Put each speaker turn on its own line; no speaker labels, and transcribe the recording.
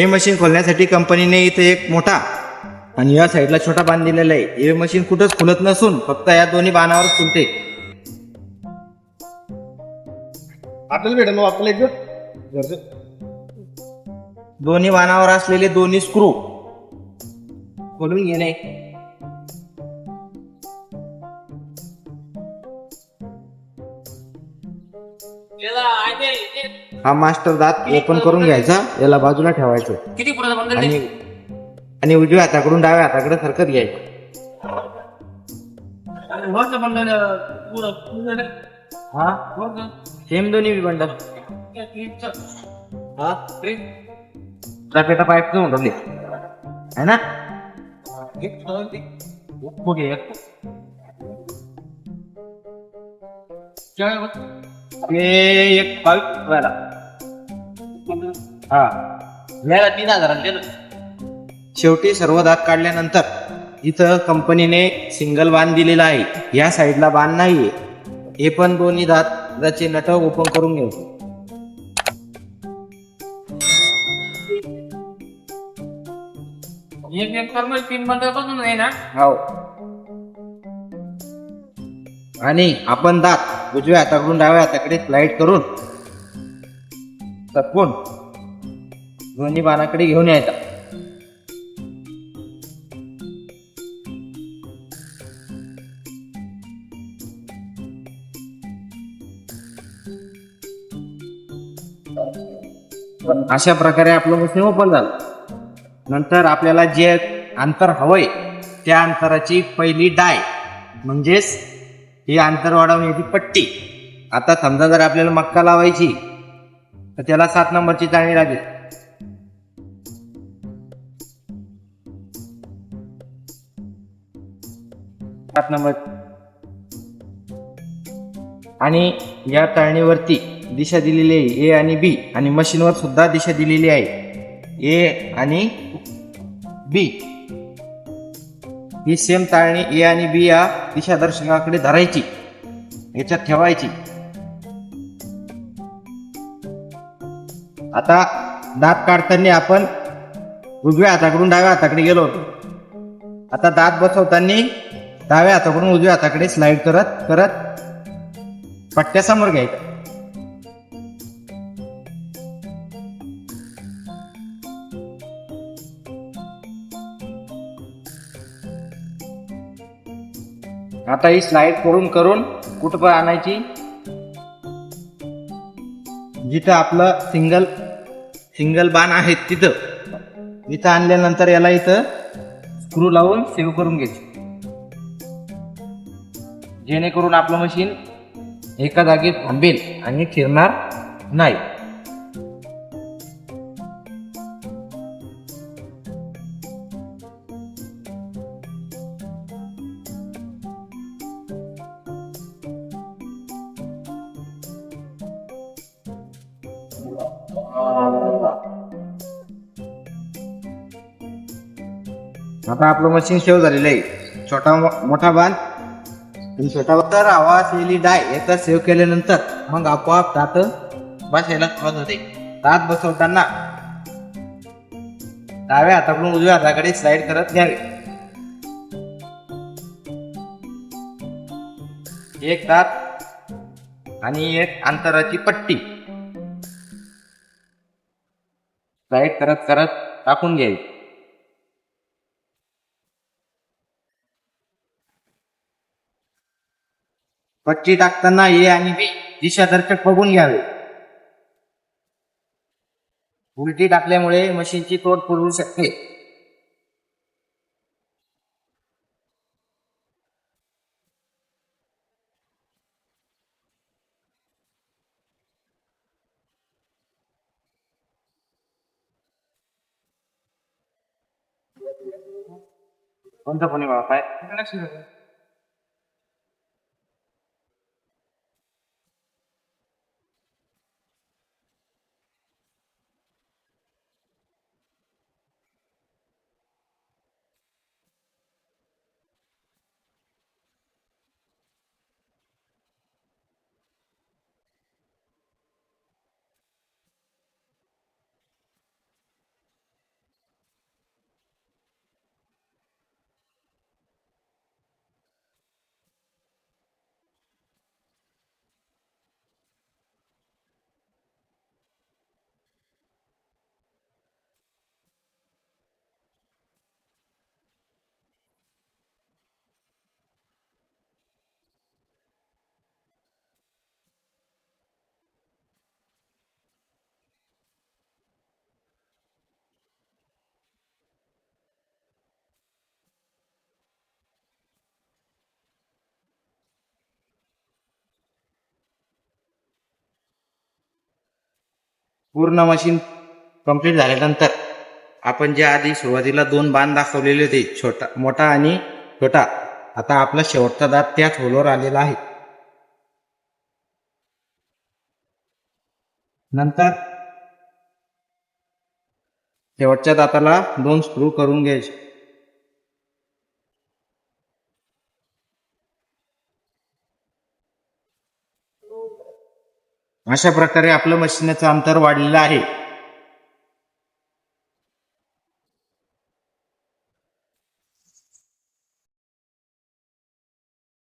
हे मशीन खोलण्यासाठी कंपनीने इथे एक मोठा आणि या साईडला छोटा बाण दिलेला आहे. हे मशीन कुठंच खुलत नसून फक्त या दोन्ही बाणावर खुलते.
आपल्याला भेटेल मग आपल्याला एक
दोन्ही बाणावर असलेले दोन्ही स्क्रू खोलून घेणे. हा मास्टर दात ओपन करून घ्यायचा याला बाजूला ठेवायचं.
किती पुढे बंद
आणि आणि उजव्या हाताकडून डाव्या हाताकडे सरकत घ्यायचं. हा? सेम दोन्ही बंडल. हा. पेटा पाईप है ना
बघ.
ते एक व्हायला हा.
याला तीन हजाराला दिलं.
शेवटी सर्व दात काढल्यानंतर इथं कंपनीने सिंगल बाण दिलेला आहे. या साईडला बाण नाहीये. हे पण दोन्ही दात त्याचे नट ओपन करून घ्यायचे
एक तीन आहे ना?
हो. आणि आपण दात उजव्या हाताकडून डाव्या हाताकडे स्लाईड करून तपून दोन्ही बाणाकडे घेऊन यायचा. अशा प्रकारे आपलं मशीन ओपन झालं. नंतर आपल्याला जे अंतर हवंय त्या अंतराची पहिली डाय म्हणजेच ही अंतर वाढवण्याची पट्टी. आता समजा जर आपल्याला मक्का लावायची तर त्याला सात नंबरची चाळणी लागेल. सात नंबर. आणि या चाळणीवरती दिशा दिलेली आहे ए आणि बी. आणि मशीनवर सुद्धा दिशा दिलेली आहे ए आणि बी. ही सेम चाळणी ए आणि बी या दिशादर्शकाकडे धरायची. याच्यात ठेवायची. आता दात काढताना आपण उजव्या हाताकडून डाव्या हाताकडे गेलो होतो. आता दात बसवताना डाव्या हाताकडून उजव्या हाताकडे स्लाइड करत करत पट्ट्यासमोर घ्यायचं. आता ही स्लाइड करून करून कुठं पण आणायची. जिथं आपलं सिंगल सिंगल बाण आहे तिथं. इथं आणल्यानंतर याला इथं स्क्रू लावून सेव्ह करून घ्यायची. जेणेकरून आपलं मशीन एका जागी थांबेल आणि फिरणार नाही. आता आपलं मशीन सेव्ह झालेलं आहे. छोटा मोठा बाल. आणि छोटा तर आवाज येली डाय याचा सेव्ह केल्यानंतर मग आपोआप तात बसायला सुरुवात होते. तात बसवताना डाव्या हाताकडून उजव्या हाताकडे स्लाइड करत घ्यावे. एक तात आणि एक अंतराची पट्टी. स्लाइड करत करत टाकून घ्यावी. पट्टी टाकताना ए आणि बी दिशादर्शक बघून घ्यावे. उलटी टाकल्यामुळे मशीनची तोड पडू शकते. कोणता कोणी बाबा काय पूर्ण मशीन कंप्लीट झाल्यानंतर आपण ज्या आधी सुरुवातीला दोन बाण दाखवलेले होते छोटा मोठा आणि छोटा आता आपला शेवटचा दात त्याच होलवर आलेला आहे. नंतर शेवटच्या दाताला दोन स्क्रू करून घ्यायचे. अशा प्रकारे आपलं मशीनचं अंतर वाढलेलं आहे.